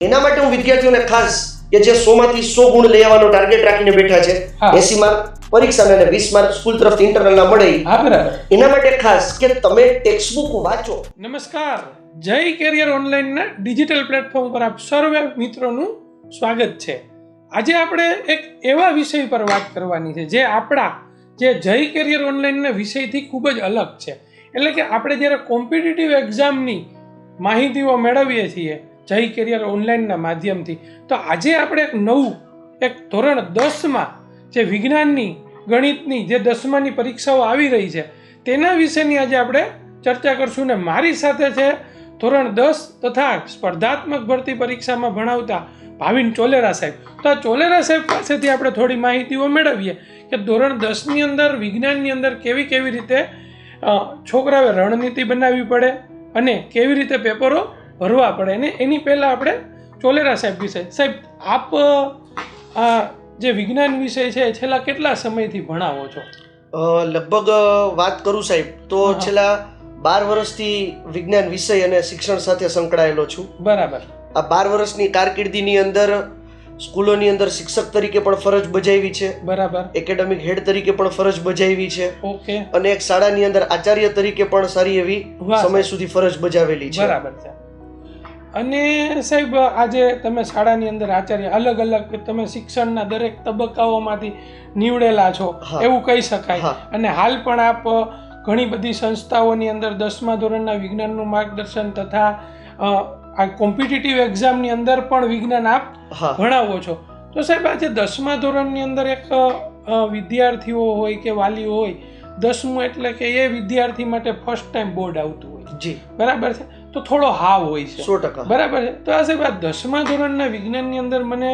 એના માટે હું વિદ્યાર્થીઓને ખાસ કે જે સો માંથી સો ગુણ લઈ આવવાનો ટાર્ગેટ રાખીને બેઠા છે એસી માર્ક પરીક્ષાના અને વીસ માર્ક સ્કૂલ તરફથી ઇન્ટરનલના મળે. એના માટે ખાસ કે તમે ટેક્સ્ટબુક વાંચો. નમસ્કાર. જય કેરિયર ઓનલાઈનના ડિજિટલ પ્લેટફોર્મ પર આપ સર્વે મિત્રોનું સ્વાગત છે. આજે આપણે એક એવા વિષય પર વાત કરવાની છે જે આપણા જે જય કેરિયર ઓનલાઈનના વિષયથી ખૂબ જ અલગ છે. એટલે કે આપણે જ્યારે કોમ્પિટિટિવ એક્ઝામની માહિતીઓ મેળવીએ છીએ જય કેરિયર ઓનલાઈનના માધ્યમથી. તો આજે આપણે એક નવું, એક ધોરણ દસમાં જે વિજ્ઞાનની, ગણિતની જે દસમાની પરીક્ષાઓ આવી રહી છે, તેના વિશેની આજે આપણે ચર્ચા કરશું ને મારી સાથે છે ધોરણ દસ તથા સ્પર્ધાત્મક ભરતી પરીક્ષામાં ભણાવતા ભાવિન ચોલેરા સાહેબ. તો આ ચોલેરા સાહેબ પાસેથી આપણે થોડી માહિતીઓ મેળવીએ કે ધોરણ દસની અંદર વિજ્ઞાનની અંદર કેવી કેવી રીતે છોકરાઓએ રણનીતિ બનાવવી પડે અને કેવી રીતે પેપરો ભરવા પડે. અને એની પહેલાં આપણે ચોલેરા સાહેબ વિશે. સાહેબ આપ આ જે વિજ્ઞાન વિષય છે છેલ્લા કેટલા સમયથી ભણાવો છો? લગભગ વાત કરું સાહેબ તો છેલ્લા બાર વર્ષથી વિજ્ઞાન વિષય અને શિક્ષણ સાથે સંકળાયેલો છું. બરાબર. આ બાર વર્ષની કારકિર્દીની અંદર સ્કૂલોની અંદર શિક્ષક તરીકે પણ ફરજ બજાવી છે. બરાબર. એકેડેમિક હેડ તરીકે પણ ફરજ બજાવી છે. ઓકે. અને એક શાળાની અંદર આચાર્ય તરીકે પણ સારી એવી સમય સુધી ફરજ બજાવેલી છે. બરાબર છે અને સાહેબ આજે તમે શાળાની અંદર આચાર્ય અલગ અલગ તમે શિક્ષણના દરેક તબક્કાઓમાંથી નીવડેલા છો એવું કહી શકાય. અને હાલ પણ આપ ઘણી બધી સંસ્થાઓની અંદર દસમા ધોરણના વિજ્ઞાનનું માર્ગદર્શન તથા આ કોમ્પિટિટિવ એક્ઝામની અંદર પણ વિજ્ઞાન આપ ભણાવો છો. તો સાહેબ આજે દસમા ધોરણની અંદર એક વિદ્યાર્થીઓ હોય કે વાલીઓ હોય દસમું એટલે કે એ વિદ્યાર્થી માટે ફર્સ્ટ ટાઈમ બોર્ડ આવતું હોય. જી. બરાબર છે? તો થોડો હાવ હોય છે. સો ટકા. બરાબર છે? તો આ સાહેબ આ દસમા ધોરણના વિજ્ઞાનની અંદર મને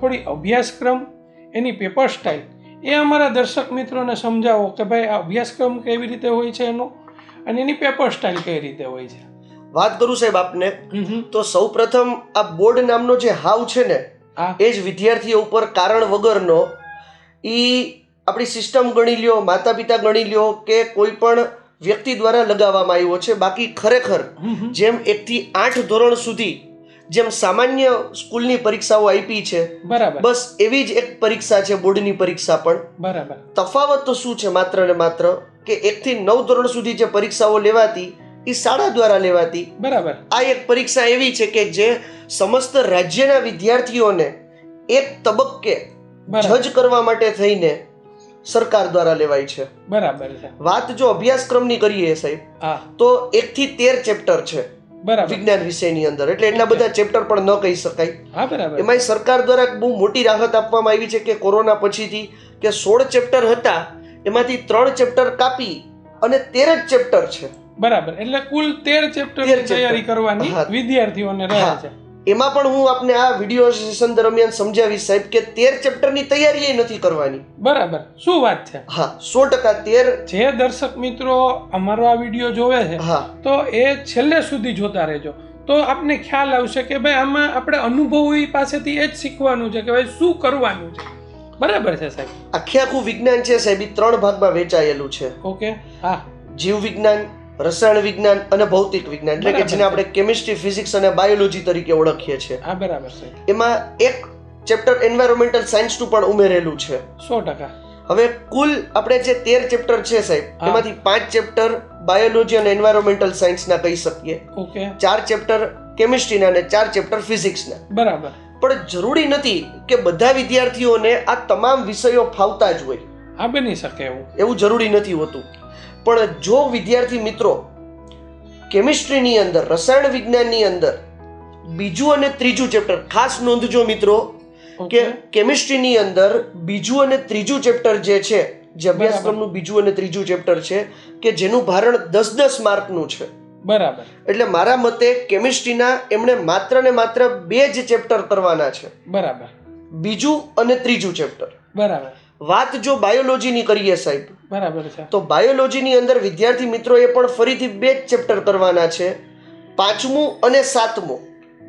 થોડી અભ્યાસક્રમ એની પેપર સ્ટાઇલ એ અમારા દર્શક મિત્રોને સમજાવો કે ભાઈ આ અભ્યાસક્રમ કેવી રીતે હોય છે એનો અને એની પેપર સ્ટાઇલ કઈ રીતે હોય છે? વાત કરું સાહેબ આપને. તો સૌ પ્રથમ આ બોર્ડ નામનો જે હાવ છે ને એ જ વિદ્યાર્થીઓ ઉપર કારણ વગરનો ઈ આપણી સિસ્ટમ ગણી લ્યો માતા પિતા ગણી લ્યો કે કોઈ પણ વ્યક્તિ દ્વારા લગાવવામાં આવ્યો છે. બાકી ખરેખર. જેમ એકથી આઠ ધોરણ સુધી જેમ સામાન્ય સ્કૂલની પરીક્ષાઓ આપી છે બરાબર. બસ એવી જ એક પરીક્ષા છે બોર્ડની પરીક્ષા પણ. બરાબર. તફાવત તો શું છે માત્ર ને માત્ર? કે એકથી નવ ધોરણ સુધી જે પરીક્ષાઓ લેવાતી એ શાળા દ્વારા લેવાતી. બરાબર. આ એક પરીક્ષા એવી છે કે જે સમસ્ત રાજ્યના વિદ્યાર્થીઓને એક તબક્કે જજ કરવા માટે થઈને સરકાર દ્વારા લેવાય છે. બરાબર છે. વાત જો અભ્યાસક્રમની કરીએ સાહેબ તો એક થી તેર ચેપ્ટર છે. બરાબર. વિજ્ઞાન વિષયની અંદર. એટલે એટલા બધા ચેપ્ટર પણ ન કહી શકાય. હા બરાબર. એમાંય સરકાર દ્વારા બહુ મોટી રાહત આપવામાં આવી છે કે કોરોના પછીથી કે સોળ ચેપ્ટર હતા એમાંથી ત્રણ ચેપ્ટર કાપી અને તેર જ ચેપ્ટર છે. બરાબર. એટલે કુલ તેર ચેપ્ટર. તૈયારી કરવાની વિદ્યાર્થીઓને રહે છે. એમાં પણ હું આપને આ વીડિયો સેશન દરમિયાન સમજાવીશ સાહેબ કે તેર ચેપ્ટરની તૈયારી નથી કરવાની. બરાબર. શું વાત છે? હા સો ટકા તેર જે દર્શક મિત્રો અમારો આ વીડિયો જોવે છે હા. તો એ છેલ્લે સુધી જોતા રહેજો. તો આપને ખ્યાલ આવશે કે ભાઈ આમાં આપણે અનુભવી પાસેથી એ જ શીખવાનું છે કે ભાઈ શું કરવાનું છે. બરાબર છે સાહેબ? આખે આખું વિજ્ઞાન છે સાહેબ એ ત્રણ ભાગમાં વેચાયેલું છે. ઓકે હા. જીવ વિજ્ઞાન રસાયણ વિજ્ઞાન અને ભૌતિક વિજ્ઞાન એટલે કે જેને આપણે કેમિસ્ટ્રી ફિઝિક્સ અને બાયોલોજી તરીકે ઓળખીએ છીએ. હા બરાબર છે. એમાં એક ચેપ્ટર એન્વાયરોમેન્ટલ સાયન્સનું પણ ઉમેરેલું છે. સો ટકા. હવે કુલ આપણે જે તેર ચેપ્ટર છે સાહેબ એમાંથી પાંચ ચેપ્ટર બાયોલોજી અને એન્વાયરોમેન્ટલ સાયન્સના કહી શકીએ. ઓકે. ચાર ચેપ્ટર કેમિસ્ટ્રીના અને ચાર ચેપ્ટર ફિઝિક્સના બરાબર. પણ જરૂરી નથી કે બધા વિદ્યાર્થીઓને આ તમામ વિષયો ફાવતા જ હોય. હા બની શકે એવું. એવું જરૂરી નથી હોતું. પણ જો વિદ્યાર્થી મિત્રો કેમિસ્ટ્રીની અંદર રસાયણ વિજ્ઞાનની અંદર બીજું અને ત્રીજું ચેપ્ટર ખાસ નોંધજો મિત્રો કે કેમિસ્ટ્રીની અંદર બીજું અને ત્રીજું ચેપ્ટર જે છે જે અભ્યાસક્રમનું બીજું અને ત્રીજું ચેપ્ટર છે કે જેનું ભારણ દસ દસ માર્કનું છે. બરાબર. એટલે મારા મતે કેમિસ્ટ્રીના એમણે માત્ર ને માત્ર બે જ ચેપ્ટર કરવાના છે. બરાબર. બીજું અને ત્રીજું ચેપ્ટર બરાબર. વાત જો બાયોલોજીની કરીએ સાહેબ બરાબર છે. તો બાયોલોજીની અંદર વિદ્યાર્થી મિત્રોએ પણ ફરીથી બે જ ચેપ્ટર કરવાના છે. પાંચમું અને સાતમું.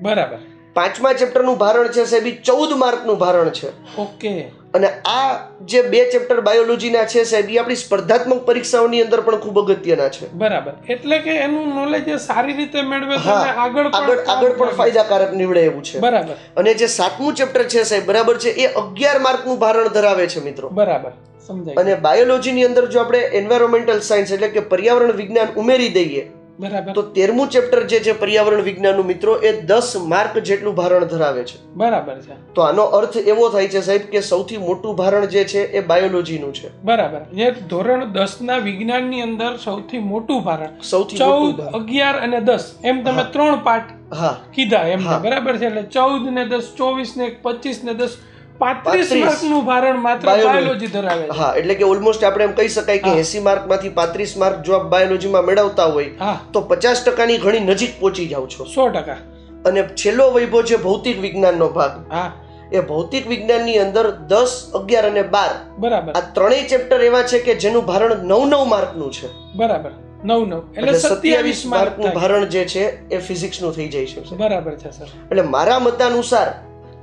બરાબર. પાંચમા ચેપ્ટરનું ભારણ છે સાહેબ ચૌદ માર્કનું ભારણ છે. ઓકે. અને આ જે બે ચેપ્ટર બાયોલોજીના છે સાહેબ એ આપણી સ્પર્ધાત્મક પરીક્ષાઓની અંદર પણ ખૂબ અગત્યના છે. બરાબર. એટલે કે એનું નોલેજ સારી રીતે મેળવે છે આગળ આગળ આગળ પણ ફાયદાકારક નીવડે એવું છે. બરાબર. અને જે સાતમું ચેપ્ટર છે સાહેબ બરાબર છે એ અગિયાર માર્કનું ભારણ ધરાવે છે મિત્રો. બરાબર. સમજાય અને બાયોલોજીની અંદર જો આપણે એન્વાયરોમેન્ટલ સાયન્સ એટલે કે પર્યાવરણ વિજ્ઞાન ઉમેરી દઈએ બરાબર. તો તેરમું ચેપ્ટર જે છે પર્યાવરણ વિજ્ઞાનનું મિત્રો એ દસ માર્ક જેટલું ભારણ ધરાવે છે. બરાબર છે. તો આનો અર્થ એવો થાય છે સાહેબ કે સૌથી મોટું ભારણ જે છે એ બાયોલોજીનું છે. બરાબર. જે ધોરણ દસ ના વિજ્ઞાનની અંદર સૌથી મોટું ભારણ. સૌથી ચૌદ અગિયાર અને દસ. એમ તમે ત્રણ પાઠ હા. કીધા એમ હા. બરાબર છે? એટલે ચૌદ ને દસ ચોવીસ ને પચીસ ને દસ પાંત્રીસ 35 માર્કનું ભારણ માત્ર બાયોલોજી. ધરાવે હા એટલે કે ઓલમોસ્ટ આપણે એમ કહી શકાય કે. એસી માર્કમાંથી પાંત્રીસ માર્ક જો આપ બાયોલોજીમાં મેળવતા હોય તો પચાસ ટકાની ઘણી નજીક પહોંચી જાવ છો. સો ટકા. અને છેલ્લો વૈભવ છે ભૌતિક વિજ્ઞાનનો ભાગ. હા. એ ભૌતિક વિજ્ઞાનની અંદર દસ અગિયાર અને બાર બરાબર. આ ત્રણેય ચેપ્ટર એવા છે કે જેનું ભારણ નવ નવ માર્કનું છે. બરાબર. નવ નવ. એટલે સત્યાવીસ માર્ક માર્કનું ભારણ જે છે એ ફિઝિક્સનું થઈ જાય છે બરાબર છે સર એટલે મારા મતાનુસાર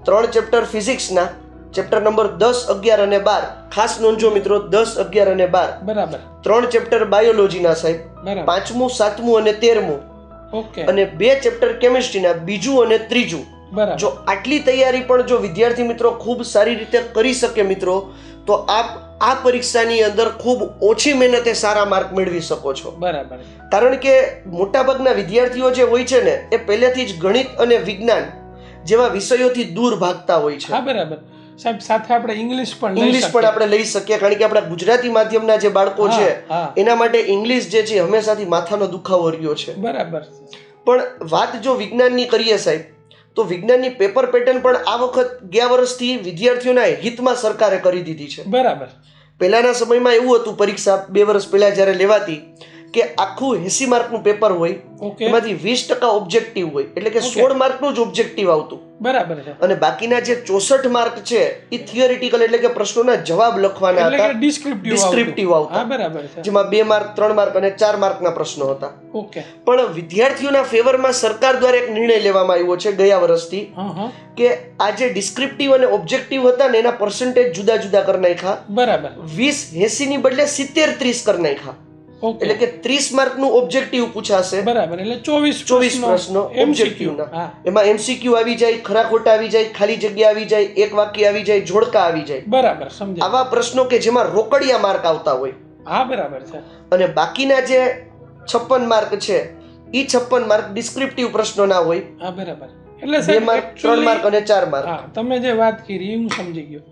ત્રણ ચેપ્ટર ફિઝિક્સના ચેપ્ટર નંબર દસ અગિયાર અને બાર. ખાસ નોંધજો મિત્રો દસ અગિયાર અને બાર. બરાબર. ત્રણ ચેપ્ટર બાયોલોજીના સાહેબ. પાંચમું સાતમું અને તેરમું. ઓકે. અને બે ચેપ્ટર કેમિસ્ટ્રીના બીજું અને ત્રીજું. જો આટલી તૈયારી પણ જો વિદ્યાર્થી મિત્રો ખૂબ સારી રીતે કરી શકે મિત્રો તો આપ આ પરીક્ષાની અંદર ખૂબ ઓછી મહેનતે સારા માર્ક મેળવી શકો છો. બરાબર. કારણ કે મોટાભાગના વિદ્યાર્થીઓ જે હોય છે ને એ પહેલેથી જ ગણિત અને વિજ્ઞાન જેવા વિષયોથી દૂર ભાગતા હોય છે. હા બરાબર. સાહેબ સાથે આપણે ઇંગ્લિશ પણ ઇંગ્લિશ પણ. આપણે લઈ શકીએ કારણ કે આપણા ગુજરાતી માધ્યમના જે બાળકો છે એના માટે ઇંગ્લિશ જે છે હંમેશાથી માથાનો દુખાવો રહ્યો છે. બરાબર પણ વાત જો વિજ્ઞાનની કરીએ સાહેબ તો વિજ્ઞાનની પેપર પેટર્ન પણ આ વખત ગયા વર્ષથી વિદ્યાર્થીઓના હિતમાં સરકારે કરી દીધી છે. બરાબર. પહેલાના સમયમાં એવું હતું પરીક્ષા બે વર્ષ પહેલા જ્યારે લેવાતી કે આખું એસી માર્કનું પેપર હોય એમાંથી વીસ ટકા ઓબ્જેક્ટિવ હોય એટલે કે સોળ માર્કનું જ ઓબ્જેક્ટિવ આવતું. બરાબર છે. અને બાકીના જે ચોસઠ માર્ક છે એ થિયરિટિકલ એટલે કે પ્રશ્નોના જવાબ લખવાના હતા ડિસ્ક્રિપ્ટિવ આવતા. બરાબર છે. જેમાં બે માર્ક ત્રણ માર્ક અને ચાર માર્કના પ્રશ્નો હતા. ઓકે. પણ વિદ્યાર્થીઓના ફેવરમાં સરકાર દ્વારા એક નિર્ણય લેવામાં આવ્યો છે ગયા વર્ષથી કે આ જે ડિસ્ક્રિપ્ટિવ અને ઓબ્જેક્ટિવ હતા ને એના પર્સન્ટેજ જુદા જુદા કરી નાખ્યા. બરાબર. વીસ એસી ની બદલે સિત્તેર ત્રીસ કરી નાખ્યા. એટલે કે ત્રીસ માર્કનું ઓબ્જેક્ટિવ પૂછાશે. બરાબર એટલે ચોવીસ ચોવીસ પ્રશ્નો ઓબ્જેક્ટિવના એમાં એમસીક્યુ આવી જાય ખરા ખોટા આવી જાય ખાલી જગ્યા આવી જાય એક વાક્ય આવી જાય જોડકા આવી જાય. બરાબર સમજાય. આવા પ્રશ્નો કે જેમાં રોકડિયા માર્ક આવતા હોય. હા બરાબર છે. અને બાકીના જે છપ્પન માર્ક છે એ છપ્પન માર્ક ડિસ્ક્રિપ્ટિવ પ્રશ્નોના હોય. હા બરાબર. એટલે સાહેબ માર્ક ત્રણ માર્ક અને ચાર માર્ક. હા તમે જે વાત કરી એ હું સમજી ગયો.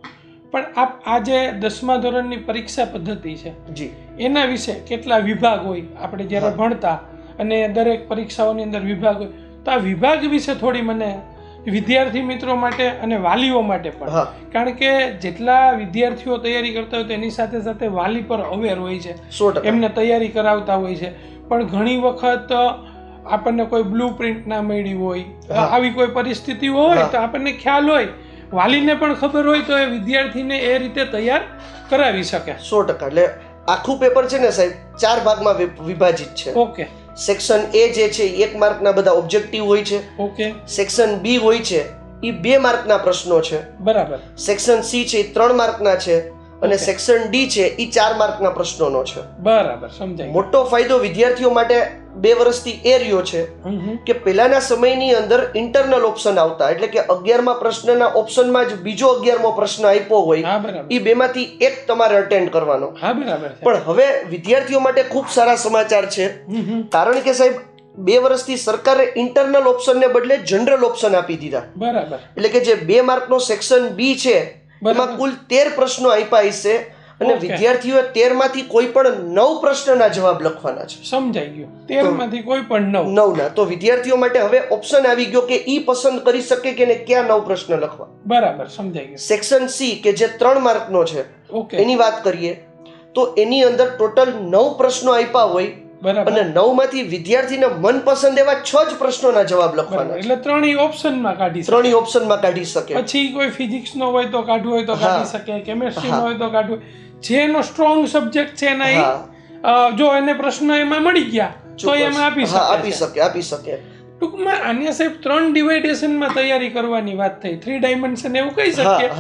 પણ આપ આ જે દસમા ધોરણની પરીક્ષા પદ્ધતિ છે જી. એના વિશે કેટલા વિભાગ હોય આપણે જ્યારે ભણતા અને દરેક પરીક્ષાઓની અંદર વિભાગ હોય તો આ વિભાગ વિશે થોડી મને વિદ્યાર્થી મિત્રો માટે અને વાલીઓ માટે પણ. કારણ કે જેટલા વિદ્યાર્થીઓ તૈયારી કરતા હોય તેની સાથે સાથે વાલી પર અવેર હોય છે. એમને તૈયારી કરાવતા હોય છે. પણ ઘણી વખત આપણને કોઈ બ્લુ પ્રિન્ટ ના મળી હોય આવી કોઈ પરિસ્થિતિ હોય તો આપણને ખ્યાલ હોય વાલીને પણ ખબર હોય તો એ વિદ્યાર્થીને એ રીતે તૈયાર કરાવી શકે. સો ટકા. એટલે આખું પેપર છે ને સાહેબ ચાર ભાગમાં વિભાજિત છે. ઓકે. સેક્શન એ જે છે એક માર્કના બધા ઓબ્જેક્ટિવ હોય છે. ઓકે. સેક્શન બી હોય છે એ બે માર્કના પ્રશ્નો છે. બરાબર. સેક્શન સી છે એ ત્રણ માર્કના છે. અને સેક્શન ડી છે એ ચાર માર્કના પ્રશ્નોનો છે. બરાબર સમજાય મોટો ફાયદો વિદ્યાર્થીઓ માટે બે વર્ષથી એ રહ્યો છે. કે પહેલાના સમયની અંદર ઇન્ટરનલ ઓપ્શન આવતા એટલે કે અગિયારમા પ્રશ્નના ઓપ્શનમાં જ બીજો અગિયારમો પ્રશ્ન આપ્યો હોય એ બેમાંથી એક તમારે અટેન્ડ કરવાનો. પણ હવે વિદ્યાર્થીઓ માટે ખૂબ સારા સમાચાર છે. કારણ કે સાહેબ બે વર્ષથી સરકારે ઇન્ટરનલ ઓપ્શનને બદલે જનરલ ઓપ્શન આપી દીધા. બરાબર. એટલે કે જે બે માર્કનો સેક્શન બી છે. એમાં કુલ તેર પ્રશ્નો આપ્યા હશે અને વિદ્યાર્થીઓ તેરમાંથી કોઈ પણ નવ પ્રશ્નના જવાબ લખવાના છે. સમજાઈ ગયું. તેરમાંથી કોઈ પણ નવ. નવ ના તો વિદ્યાર્થીઓ માટે હવે ઓપ્શન આવી ગયો કે ઈ પસંદ કરી શકે કે ને ક્યાં નવ પ્રશ્ન લખવા. બરાબર સમજાઈ ગયું. સેક્શન સી કે જે ત્રણ માર્કનો છે ઓકે એની વાત કરીએ તો એની અંદર ટોટલ નવ પ્રશ્નો આપ્યા હોય અને નવમાંથી વિદ્યાર્થીને મનપસંદ એવા છ જ પ્રશ્નોના જવાબ લખવાના એટલે ત્રણેય ઓપ્શનમાં કાઢી ત્રણેય ઓપ્શનમાં કાઢી શકે. પછી કોઈ ફિઝિક્સનો હોય તો કાઢવું હોય તો કાઢી શકે કેમેસ્ટ્રી નો હોય તો કાઢવું જેનો સ્ટ્રોંગ સબ્જેક્ટ છે ઈ, જો એને પ્રશ્ન એમાં મળી ગયા તો. એમાં આપી શકે આપી શકે આપી શકે. ટૂંકમાં આને સાહેબ ત્રણ ડિવાઇડેશનમાં તૈયારી કરવાની વાત થઈ. થ્રી ડાયમેન્શન એવું કહી શકીએ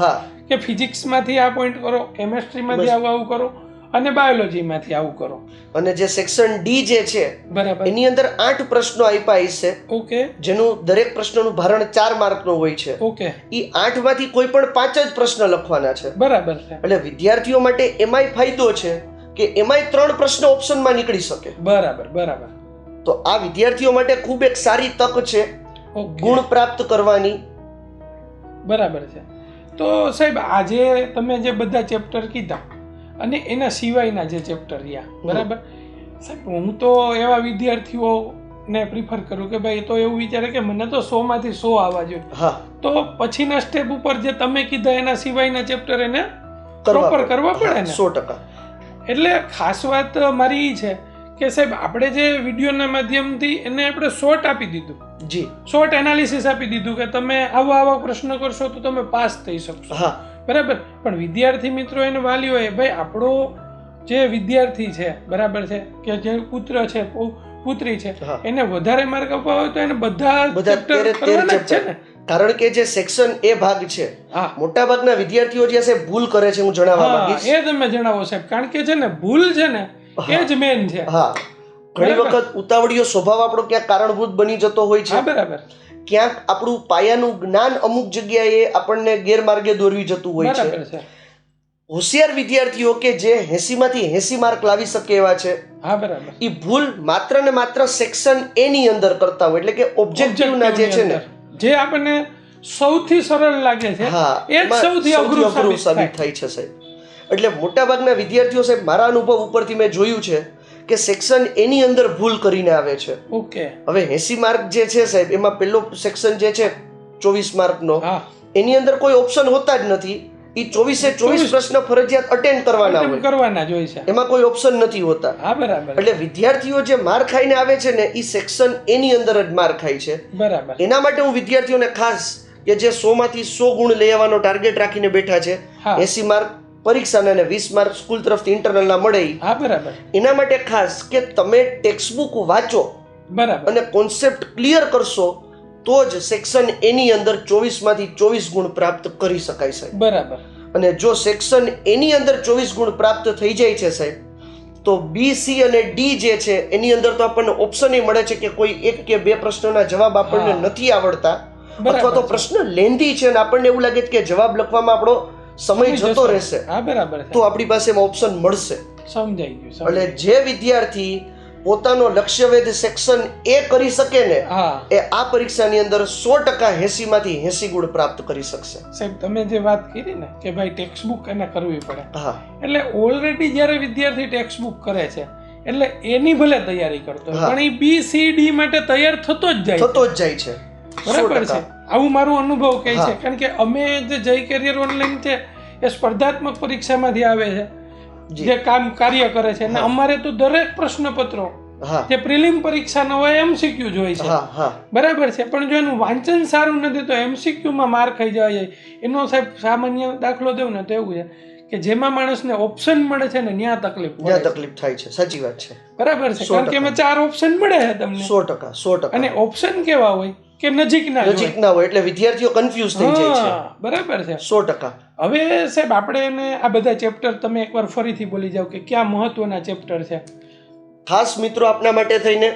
કે ફિઝિક્સમાંથી આ પોઈન્ટ કરો કેમેસ્ટ્રીમાંથી આવું આવું કરો. અને બાયોલોજીમાંથી આવું કરો. અને જે સેક્શન ડી જે છે બરાબર. એની અંદર આઠ પ્રશ્નો આપ્યા છે ઓકે. જેનું દરેક પ્રશ્નનું ભારણ ચાર માર્કનું હોય છે. ઓકે. એ આઠમાંથી કોઈ પણ પાંચ જ પ્રશ્ન લખવાના છે. બરાબર છે. એટલે વિદ્યાર્થીઓ માટે એમાંય ફાયદો છે કે એમાંય ત્રણ પ્રશ્ન ઓપ્શનમાં નીકળી શકે. બરાબર બરાબર. તો આ વિદ્યાર્થીઓ માટે ખૂબ એક સારી તક છે ગુણ પ્રાપ્ત કરવાની. બરાબર છે. તો સાહેબ આજે તમે જે બધા ચેપ્ટર કીધા અને એના સિવાયના જે ચેપ્ટર રહ્યા. બરાબર? સાહેબ હું તો એવા વિદ્યાર્થીઓને પ્રિફર કરું કે ભાઈ તો એવું વિચારે કે મને તો સો માંથી સો આવવા જોઈએ. તો પછીના સ્ટેપ ઉપર જે તમે કીધા એના સિવાયના ચેપ્ટર એને પ્રોપર કરવા પડે ને? સો ટકા. એટલે ખાસ વાત મારી એ છે કે સાહેબ આપણે જે વિડીયોના માધ્યમથી એને આપણે શોર્ટ આપી દીધું. જી. શોર્ટ એનાલિસિસ આપી દીધું કે તમે આવા આવા પ્રશ્ન કરશો તો તમે પાસ થઈ શકશો. હા. બરાબર. પણ વિદ્યાર્થી મિત્રો એને વાલીઓએ ભાઈ આપણો જે વિદ્યાર્થી છે બરાબર છે કે જે પુત્ર છે પુત્રી છે એને વધારે માર્ક અપાવ તો એને બધા બધા છે ને. કારણ કે જે સેક્શન એ ભાગ છે હા. મોટા ભાગના વિદ્યાર્થીઓ જે છે ભૂલ કરે છે હું જણાવવા માંગીશ. એ તમે જણાવો સાહેબ. કારણ કે છે ને ભૂલ છે ને એ જ મેન છે. હા. ઘણી વખત ઉતાવળીયો સ્વભાવ આપણો ક્યાંક કારણભૂત બની જતો હોય છે. બરાબર. ક્યાંક આપણું પાયાનું જ્ઞાન અમુક જગ્યાએ આપણને ગેરમાર્ગે દોરવી જતું હોય છે. હોશિયાર વિદ્યાર્થીઓ કે જે એસી માંથી એસી માર્ક લાવી શકે એવા છે હા બરાબર. એ ભૂલ માત્ર ને માત્ર સેક્શન એ ની અંદર કરતા હોય એટલે કે ઓબ્જેક્ટિવ ના જે છે ને. જે આપણને સૌથી સરળ લાગે છે હા એ સૌથી અઘરું સાબિત થાય છે સાહેબ. એટલે મોટાભાગના વિદ્યાર્થીઓ સાહેબ મારા અનુભવ ઉપરથી મેં જોયું છે. કે સેક્શન એની અંદર ભૂલ કરીને આવે છે. ઓકે. હવે એસી માર્ક જે છે સાહેબ એમાં પેલો સેક્શન જે છે ચોવીસ માર્કનો એની અંદર કોઈ ઓપ્શન હોતા જ નથી. એ ચોવીસે ચોવીસ પ્રશ્ન ફરજિયાત અટેન્ડ કરવાના હોય. કરવાના જ હોય છે. એમાં કોઈ ઓપ્શન નથી હોતા. હા બરાબર. એટલે વિદ્યાર્થીઓ જે માર ખાઈને આવે છે ને એ સેક્શન એની અંદર જ માર ખાય છે. બરાબર. એના માટે હું વિદ્યાર્થીઓને ખાસ કે જે સો માંથી સો ગુણ લઈ આવવાનો ટાર્ગેટ રાખીને બેઠા છે એસી માર્ક પરીક્ષાના અને વીસ માર્ક સ્કૂલ તરફથી ઇન્ટરનલના મળે. હા બરાબર. એના માટે ખાસ કે તમે ટેક્સ્ટ બુક વાંચો બરાબર. અને કોન્સેપ્ટ ક્લિયર કરશો તો જ સેક્શન એની અંદર ચોવીસમાંથી ચોવીસ ગુણ પ્રાપ્ત કરી શકાય સાહેબ. બરાબર. અને જો સેક્શન એની અંદર ચોવીસ ગુણ પ્રાપ્ત થઈ જાય છે સાહેબ તો બી સી અને ડી જે છે એની અંદર તો આપણને ઓપ્શન મળે છે કે કોઈ એક કે બે પ્રશ્નોના જવાબ આપણને નથી આવડતા. અથવા તો પ્રશ્ન લેન્ધી છે અને આપણને એવું લાગે કે જવાબ લખવામાં આપણો સમય જતો રહેશે. હા બરાબર તો આપણી પાસે એમાં ઓપ્શન મળશે. સમજાઈ ગયું એટલે જે વિદ્યાર્થી પોતાનો લક્ષ્યવેધ સેક્શન એ કરી શકે ને એ આ પરીક્ષાની અંદર સો ટકા એસી માંથી એસી ગુણ પ્રાપ્ત કરી શકશે. સાહેબ તમે જે વાત કરી ને કે ભાઈ ટેક્સ્ટ બુક એને કરવી પડે. હા. એટલે ઓલરેડી જ્યારે વિદ્યાર્થી ટેક્સ્ટ બુક કરે છે એટલે એની ભલે તૈયારી કરતો પણ એ બી સી ડી માટે તૈયાર થતો જ જાય થતો જ જાય છે. બરાબર છે. આવું મારું અનુભવ કહે છે. કારણ કે અમે જે જય કેરિયર ઓનલાઈન છે એ સ્પર્ધાત્મક પરીક્ષામાંથી આવે છે. જે. કામ કાર્ય કરે છે. અને અમારે તો દરેક પ્રશ્નપત્રો જે પ્રિલિમ પરીક્ષાનો હોય એમસીક્યુ જ હોય છે. બરાબર છે. પણ જો એનું વાંચન સારું નથી તો એમસીક્યુમાં માર ખાઈ જાય એનો સાહેબ સામાન્ય દાખલો દેવ ને તો એવું છે કે જેમાં માણસને ઓપ્શન મળે છે ને ત્યાં તકલીફ ન્યા તકલીફ થાય છે. સાચી વાત છે. બરાબર છે. કારણ કે એમાં ચાર ઓપ્શન મળે છે તમને. સો ટકા સો ટકા. અને ઓપ્શન કેવા હોય? કે નજીકના નજીકના હોય. એટલે વિદ્યાર્થીઓ કન્ફ્યુઝ થઈ જાય છે. બરાબર છે. સો ટકા. હવે સાહેબ આપણે એને આ બધા ચેપ્ટર તમે એકવાર ફરીથી બોલી જાઓ કે ક્યાં મહત્વના ચેપ્ટર છે? ખાસ મિત્રો આપના માટે થઈને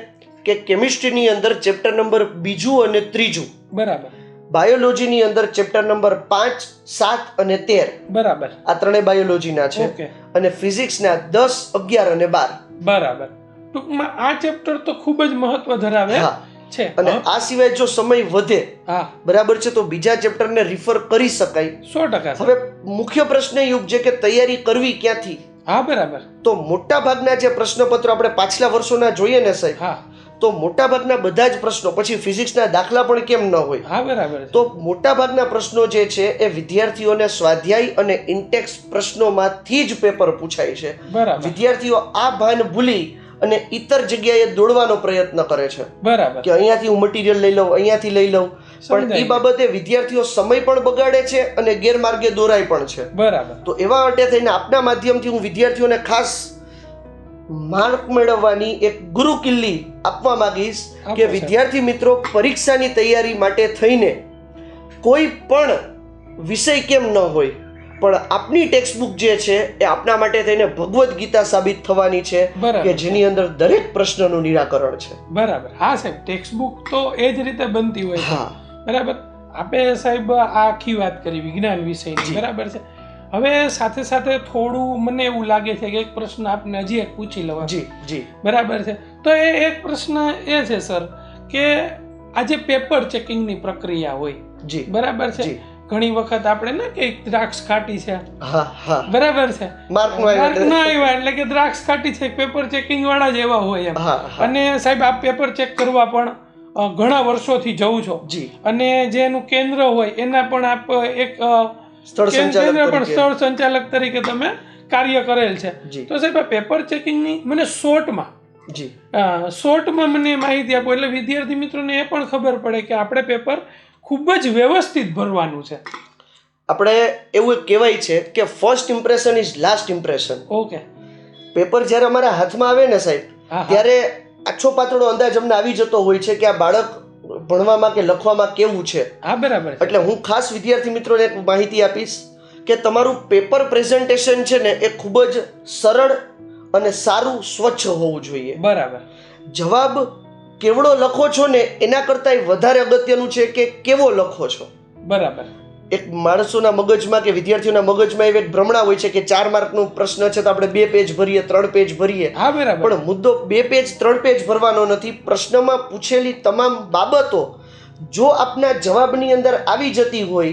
કે કેમિસ્ટ્રીની અંદર ચેપ્ટર નંબર બીજું અને ત્રીજું. બરાબર. બાયોલોજીની અંદર ચેપ્ટર નંબર પાંચ સાત અને તેર. બરાબર. આ ત્રણેય બાયોલોજીના છે. અને ફિઝિક્સના દસ અગિયાર અને બાર. બરાબર. ટૂંકમાં આ ચેપ્ટર તો ખૂબ જ મહત્વ ધરાવે. હા. છે. અને આ સિવાય જો સમય વધે હા. બરાબર છે તો બીજા ચેપ્ટરને રિફર કરી શકાય. સો ટકા હવે મુખ્ય પ્રશ્ન એ ઉપજે કે તૈયારી કરવી ક્યાંથી? હા બરાબર. તો મોટા ભાગના જે પ્રશ્નપત્રો આપણે પાછલા વર્ષોના જોઈએ ને સાહેબ હા. તો મોટા ભાગના બધા જ પ્રશ્નો પછી ફિઝિક્સના દાખલા પણ કેમ ન હોય? હા બરાબર તો મોટા ભાગના પ્રશ્નો જે છે એ વિદ્યાર્થીઓને સ્વાધ્યાય અને ઇન્ટેક્સ પ્રશ્નોમાંથી જ પેપર પૂછાય છે. બરાબર. વિદ્યાર્થીઓ આ ભાન ભૂલી અને ઇતર જગ્યાએ દોડવાનો પ્રયત્ન કરે છે. બરાબર. કે અહીંયાથી હું મટીરિયલ લઈ લઉં અહીંયાથી લઈ લઉં. પણ એ બાબતે વિદ્યાર્થીઓ સમય પણ બગાડે છે અને ગેરમાર્ગે દોરાય પણ છે. બરાબર. તો એવા માટે થઈને આપના માધ્યમથી હું વિદ્યાર્થીઓને ખાસ માર્ક મેળવવાની એક ગુરુ કિલ્લી આપવા માંગીશ કે વિદ્યાર્થી મિત્રો પરીક્ષાની તૈયારી માટે થઈને કોઈ પણ વિષય કેમ ન હોય પણ આપની ટેક્સ્ટબુક જે છે એ આપના માટે થઈને ભગવદ્ ગીતા સાબિત થવાની છે. કે જેની અંદર દરેક પ્રશ્નનું નિરાકરણ છે. બરાબર. હા સાહેબ ટેક્સ્ટ બુક તો એ જ રીતે બનતી હોય હા. બરાબર? આપે સાહેબ આ આખી વાત કરી વિજ્ઞાન વિષયની. બરાબર છે? હવે સાથે સાથે થોડું મને એવું લાગે છે કે એક પ્રશ્ન આપને હજી એક પૂછી લવા જી જી. બરાબર છે? તો એ એક પ્રશ્ન એ છે સર કે આજે પેપર ચેકિંગની પ્રક્રિયા હોય. જી. બરાબર છે? જી. ઘણી વખત આપણે ને કે દ્રાક્ષ કાટી છે. બરાબર છે? માર્ક નો આવ્યો એટલે- કે દ્રાક્ષ કાટી છે પેપર ચેકિંગ વાળા જ એવા હોય એમ. અને સાહેબ આ પેપર ચેક કરવા પણ ઘણા વર્ષોથી જવું છો. જી. અને જે એનું કેન્દ્ર હોય એના પણ આપ એક સ્થળ કેન્દ્ર સંચાલક પણ તરીકે. સ્થળ સંચાલક તરીકે તમે કાર્ય કરેલ છે. તો સાહેબ આ પેપર ચેકિંગની મને શોર્ટમાં શોર્ટમાં મને માહિતી આપો. એટલે વિદ્યાર્થી મિત્રોને એ પણ ખબર પડે કે આપણે પેપર ખૂબ જ વ્યવસ્થિત ભરવાનું છે. આપણે એવું કહેવાય છે કે first impression is last impression okay. Paper જ્યારે અમારા હાથમાં આવે ને સાહેબ ત્યારે આછો પાતળો અંદાજ અમને આવી જતો હોય છે કે આ બાળક ભણવામાં કે લખવામાં કેવું છે. હા બરાબર એટલે હું ખાસ વિદ્યાર્થી મિત્રોને એક માહિતી આપીશ કે તમારું પેપર પ્રેઝન્ટેશન છે ને એ ખૂબ જ સરળ અને સારું સ્વચ્છ હોવું જોઈએ. બરાબર. જવાબ કેવડો લખો છો ને એના કરતાંય વધારે અગત્યનું છે કે કેવો લખો છો? બરાબર. એક માણસોના મગજમાં કે વિદ્યાર્થીઓના મગજમાં એવી એક ભ્રમણા હોય છે કે ચાર માર્કનો પ્રશ્ન છે તો આપણે બે પેજ ભરીએ ત્રણ પેજ ભરીએ. હા બરાબર. પણ મુદ્દો બે પેજ ત્રણ પેજ ભરવાનો નથી. પ્રશ્નમાં પૂછેલી તમામ બાબતો જો આપના જવાબની અંદર આવી જતી હોય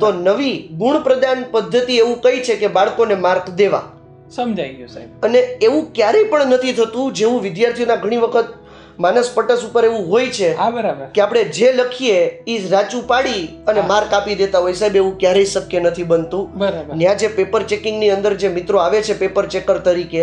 તો નવી ગુણ પ્રદાન પદ્ધતિ એવું કઈ છે કે બાળકોને માર્ક દેવા? સમજાઈ ગયું સાહેબ. અને એવું ક્યારેય પણ નથી થતું જેવું વિદ્યાર્થીઓના ઘણી વખત માનસ પટસ ઉપર એવું હોય છે હા બરાબર. કે આપણે જે લખીએ એ રાચું પાડી અને. માર્ક આપી દેતા હોય. સાહેબ એવું ક્યારેય શક્ય નથી બનતું. બરાબર. ત્યાં જે પેપર ચેકિંગની અંદર જે મિત્રો આવે છે પેપર ચેકર તરીકે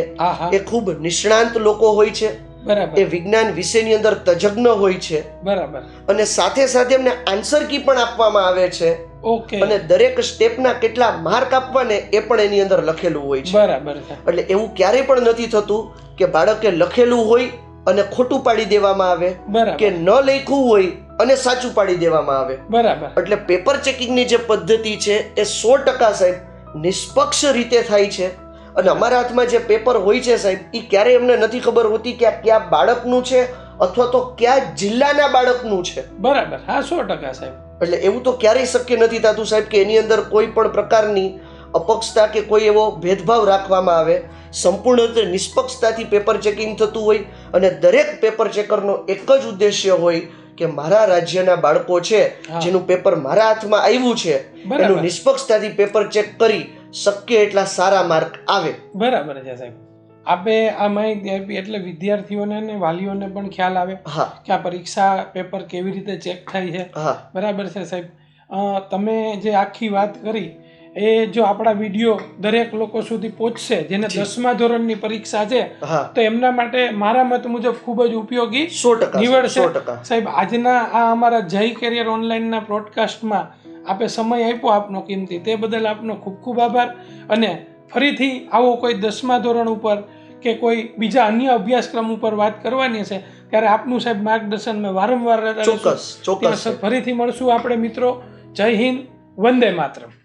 એ ખૂબ નિષ્ણાંત લોકો હોય છે. બરાબર. એ વિજ્ઞાન વિષયની અંદર તજજ્ઞ હોય છે. બરાબર. અને સાથે સાથે એમને આન્સર કી પણ આપવામાં આવે છે. ઓકે. અને દરેક સ્ટેપના કેટલા માર્ક આપવાને એ પણ એની અંદર લખેલું હોય છે. બરાબર છે. એટલે એવું ક્યારેય પણ નથી થતું કે બાળકે લખેલું હોય અને ખોટું પાડી દેવામાં આવે કે ન લખ્યું હોય અને સાચું પાડી દેવામાં આવે. બરાબર. એટલે પેપર ચેકિંગની જે પદ્ધતિ છે એ સો ટકા સાહેબ નિષ્પક્ષ રીતે થાય છે. અને અમારા હાથમાં જે પેપર હોય છે સાહેબ એ ક્યારેય અમને નથી ખબર હોતી કે આ કયા બાળકનું છે અથવા તો કયા જિલ્લાના બાળકનું છે. બરાબર. હા સો ટકા સાહેબ. એટલે એવું તો ક્યારેય શક્ય નથી થતું સાહેબ કે એની અંદર કોઈ પણ પ્રકારની અપક્ષતા કે કોઈ એવો ભેદભાવ રાખવામાં આવે સંપૂર્ણ રીતે નિષ્પક્ષતાથી પેપર ચેકિંગ થતું હોય અને દરેક પેપર ચેકરનો એક જ ઉદ્દેશ્ય હોય કે મારા રાજ્યના બાળકો છે જેનું પેપર મારા હાથમાં આવ્યું છે. એનું નિષ્પક્ષતાથી પેપર ચેક કરી શક્ય એટલા સારા માર્ક આવે. બરાબર છે સાહેબ. આપે આ માહિતી આપી એટલે વિદ્યાર્થીઓને અને વાલીઓને પણ ખ્યાલ આવે કે આ પરીક્ષા પેપર કેવી રીતે ચેક થાય છે. બરાબર છે સાહેબ. તમે જે આખી વાત કરી એ જો આપણા વીડિયો દરેક લોકો સુધી પહોંચશે જેને દસમા ધોરણની પરીક્ષા છે તો એમના માટે મારા મત મુજબ ખૂબ જ ઉપયોગી નીવડશે. સાહેબ આજના આ અમારા જય કેરિયર ઓનલાઈનના પ્રોડકાસ્ટમાં આપે સમય આપ્યો આપનો કિંમતી તે બદલ આપનો ખૂબ ખૂબ આભાર. અને ફરીથી આવો કોઈ દસમા ધોરણ ઉપર કે કોઈ બીજા અન્ય અભ્યાસક્રમ ઉપર વાત કરવાની છે ત્યારે આપનું સાહેબ માર્ગદર્શન મેં વારંવાર ચોક્કસ ચોક્કસ ફરીથી મળશું આપણે મિત્રો. જય હિન્દ વંદે માતરમ.